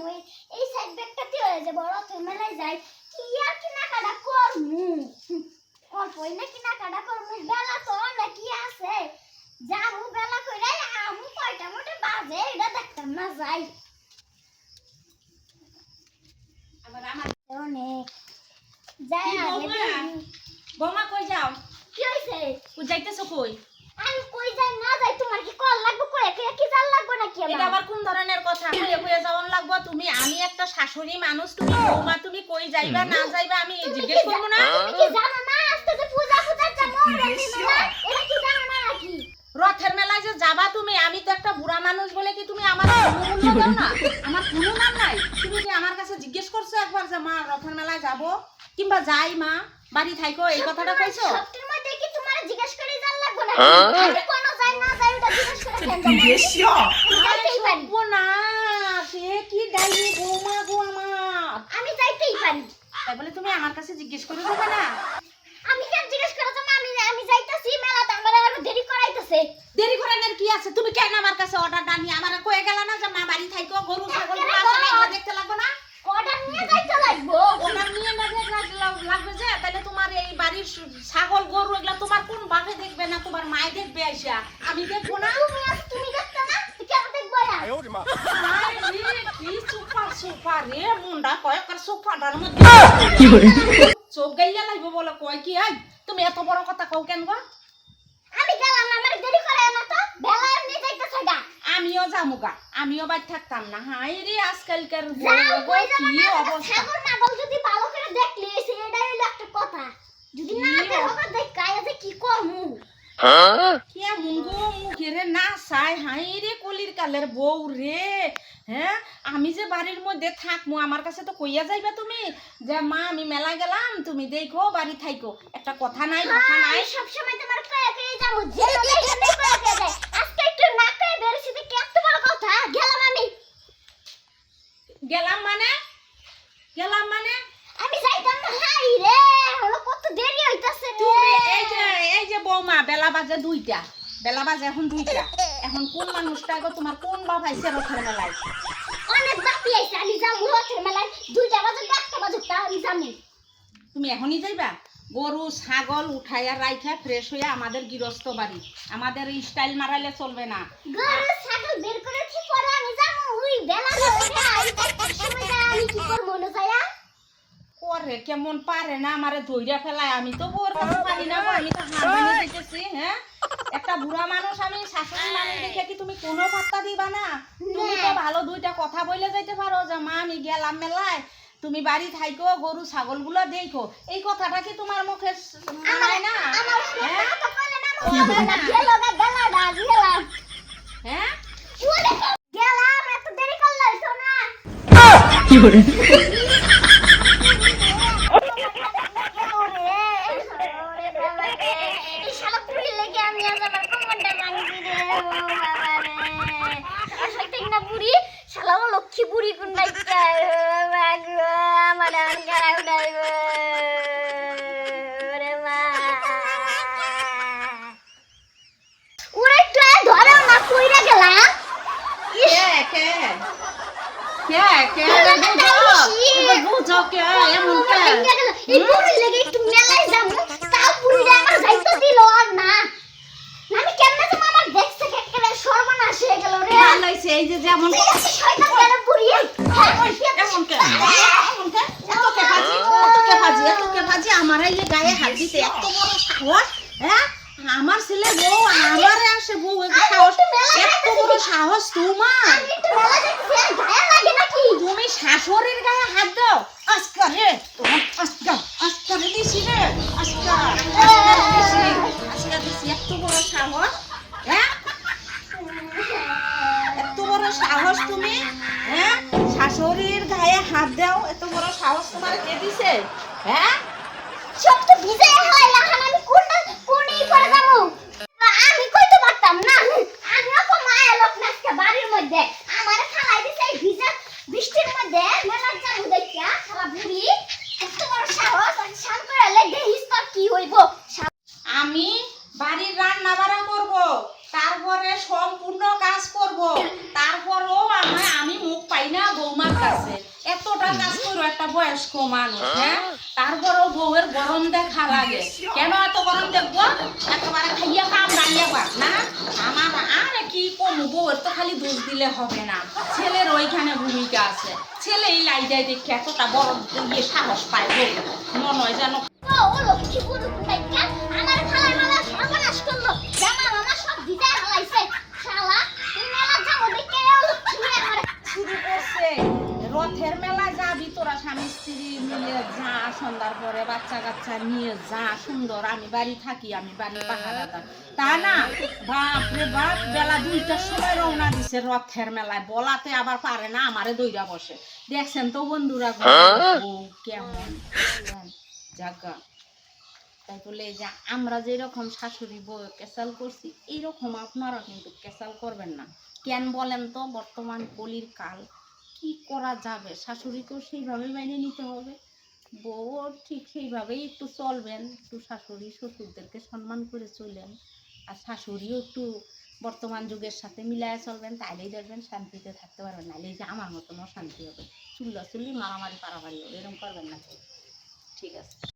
মই এই সাইড ব্যাগটাতে হয়ে যাব রথের মেলায় যাই কি আর কেনাকাটা করমু? অল্পই না কেনাকাটা করমু। বেলা তো অনেকই আছে। যাব বেলা করে আমু কয়টা মোটে বাজে এটা দেখতাম না যাই। আবার আমার অনেক। যাই কি বৌমা? কই যাও? কি হয়েছে যাইতেছো কই যাই না যাই তোমার কি কল লাগবে কয়ে কে কি জাল লাগবে নাকি এটা আমার আবার কোন ধরনের কথা কইয়ে কইয়ে যাওয়ান লাগবো তুমি আমি একটা শাশুড়ি মানুষ তুমি বৌমা তুমি কই যাইবা না যাইবা আমি জিজ্ঞেস করব না? তুমি কি জানো না? আজকে যে পূজা পূজা যাব না এটা কি জানো না নাকি রথের মেলায় যে যাবা তুমি আমি তো একটা বুড়া মানুষ বলে কি তুমি আমার কোনো মূল্য দাও না? আমার কোনো নাম নাই। তুমি কি আমার কাছে জিজ্ঞেস করছ একবার যে মা রথের মেলায় যাব? কিংবা যাই মা বাড়ি থাইকো এই কথাটা কইছো? সত্যির মধ্যে কি তোমার জিজ্ঞেস করে জাল লাগবে না? আমি কোনো যাই না যাই ওটা জিজ্ঞেস করে পারি। ও না সে কি ডাইনি বৌমা গো আমার? যাইতেই পারি। তাই বলে তুমি আমার কাছে জিজ্ঞেস করে দেবে না? আমি কেন জিজ্ঞেস করে আমি আমি যাইতাছি মেলাতে আমার আরও দেরি করাইতেছে। দেরি করানোর কি আছে? তুমি কেন আমার কাছে অর্ডার নিয়ে আমার কয়ে গেল না যে মা বাড়ি থাইকো গরু ছাগল না, দেখতে লাগবে না? অর্ডার নিয়ে যাইতে লাগবো। ওনার নিয়ে না লাগবে যে তাহলে তোমার এই বাড়ির ছাগল গরু এগুলা তোমার কোন বাপে দেখবে না তোমার মায়ে দেখবে আইসা? আমি দেখব না? তুমি তুমি দেখতে না? কেন দেখব না সুপার সুপার রে মুন্ডা কয়েকবার সুপারটার মধ্যে। চোখ গাইয়া লাগবে বলে কয় কি আই? তুমি এত বড় কথা কও কেন গো? আমি গেলাম না, আমার দেরি করে না তো। বেলা এমনি যাইতেছে গা। আমিও আমিও বাড়ি থাকতাম না। হাই রে আজকালকার না অবস্থা? যদি ভালো করে দেখলি সেটাই একটা কথা। যদি না কি দেখো যে কি করমু। কেমন গো মুখের না চাই হাই রে কলির কালের বউ রে। হ্যাঁ? আমি যে বাড়ির মধ্যে থাকব আমার কাছে তো কইয়া যাইবা তুমি যে মা আমি মেলা গেলাম তুমি দেখো বাড়ি থাইকো। একটা কথা নাই কথা নাই। আমি সব সময় তোমার কয়া কয়ে যাব যে লোকে এখানে কয়া কয়ে যায় আজকে একটু না কয়ে বেরোছি দেখি এত বড় কথা গেলাম আমি গেলাম মানে গেলাম মানে আমি যাইতাম না হাই রে হলো কত দেরি হইতাছে রে তুমি এই যে এই যে বৌমা বেলা বাজে দুইটা। বেলা বাজে এখন দুইটা। এখন কোন মানুষটা গো তোমার কোন বাপ আইছে রথের মেলায়? অনেক বাপি আইছে আমি যাব রথের মেলায়। দুইটা বাজে একটা বাজে তা আমি যাব তুমি এখনই যাইবা? গরু ছাগল উঠাইয়া রাইখা ফ্রেশ হইয়া আমাদের গৃহস্থ বাড়ি। আমাদের স্টাইল মারাইলে চলবে না। গরু ছাগল বের করে কি করে আমি যাব ওই বেলা ধরে আই একটার সময় যায় আমি কি করব না যায়া করে কেমন পারে না আমারে ধইরা ফেলায়? আমি তো ওর কাছে পারি না আমি তো হার মেনে দিতেছি হ্যাঁ একটা বুড়া মানুষ আমি শাশুড়ি মানুষ দেখে কি তুমি কোনো পাত্তা দিবা না? তুমি তো ভালো দুইটা কথা বলে যাইতে পারো যে মা আমি গেলাম মেলায় তুমি বাড়ি থাইকো গরু ছাগলগুলো দেখো। এই কথাটা কি তোমার মুখে স- মানায় না? আমার হ্যাঁ কথা কইলে না মনে না গেল না বেলা না গেলাম হ্যাঁ ওরে গেলাম এত দেরি করলে তো না এই শালা পুরি লেগে আমি আজ আমার কোমরটা ভাঙছি রে ও বাবা রে আসলে ঠিক না পুরি শালা ও লক্ষ্মী পুরি কোন ডাইকা আমার আর গাড়া উঠাইব ওরে মা ওরে একটু আয় ধরেও না কইরা গেলাম ইস কে কে? কে? কে? বুঝো এবার বুঝো কে? এমন কে? এই পুরি লেগে একটু মেলায় যাব তাও পুরিটা আমার যাইতে দিল আর না। আমি কেমনে তুমি আমার দেখছে একেবারে সর্বনাশ হয়ে গেল রে। ভালো এই যে যেমন শয়তান গেলে পুরি এমন কে? এমন কে? এত কে? ভাজি এত কে ভাজি এত কে ভাজি আমার এই গায়ে হাত দিতে এত বড় সাহস হ্যাঁ? আমার ছেলে বউ আমারে আসে বউ এত সাহস এত বড় সাহস তোমার। তুমি শাশুড়ির গায়ে হাত দাও। আজকা রে তোমার আজকা আজকা দিছি রে আজকা দিছি আজকা দিছি। এত বড় সাহস হ্যাঁ? এত বড় সাহস তুমি হ্যাঁ? শাশুড়ির গায়ে হাত দাও এত বড় সাহস তোমার কে দিছে হ্যাঁ? সব তো ভিজে হয় এখন আমি কোনটা কোনই করে যাব আমি কইতে পারতাম না আমি তো মায়া লোক নাচকে বাড়ির মধ্যে আমার খালাই দিছে এই ভিজা বৃষ্টির মধ্যে মেলার যাব দেখিয়া শালা বুড়ি এত বড় সাহস আর শান করে লে দেখিস তোর কি হইব আমি বাড়ির রান্না বাড়া করব তারপরে সম্পূর্ণ কাজ করব। তারপরও আমার আমি মুখ পাই না বৌমার বয়স্ক মানুষ হ্যাঁ? তারপরেও বউয়ের গরম দেখা লাগে কেন এত গরম দেখব? একেবারে খাইয়া কাম দাঁড়িয়ে পার না? আমার আরে কি কম? বউয়ের তো খালি দোষ দিলে হবে না। ছেলের ওইখানে ভূমিকা আছে। ছেলে এই লাইটাই দেখে এতটা বড় ইয়ে সাহস পায় বউ মনে হয় যেন মিলে যা সন্ধ্যার পরে বাচ্চা কাচ্চা নিয়ে যা সুন্দর। আমি বাড়ি থাকি আমি বাড়ি পাহাড়া তা না বাপ রে বাপ বেলা দুইটার সময় রওনা দিছে রথের মেলায়। বলাতে আবার পারে না আমারে দইরা বসে। দেখছেন তো বন্ধুরা কেমন জাগা। তাই বলে যে আমরা যেরকম শাশুড়ি বউ কেসাল করছি এইরকম আপনারা কিন্তু কেসাল করবেন না। কেন বলেন তো বর্তমান কলির কাল কি করা যাবে? শাশুড়িকেও সেইভাবে মেনে নিতে হবে। বউও ঠিক সেইভাবেই একটু চলবেন, একটু শাশুড়ি শ্বশুরদেরকে সম্মান করে চলবেন আর শাশুড়িও একটু বর্তমান যুগের সাথে মিলায় চলবেন তাহলেই দেখবেন শান্তিতে থাকতে পারবেন। নাহলে যে আমার মতন অশান্তি হবে। চুল্লা চুল্লি মারামারি পারামারি হবে। এরকম করবেন না ঠিক আছে।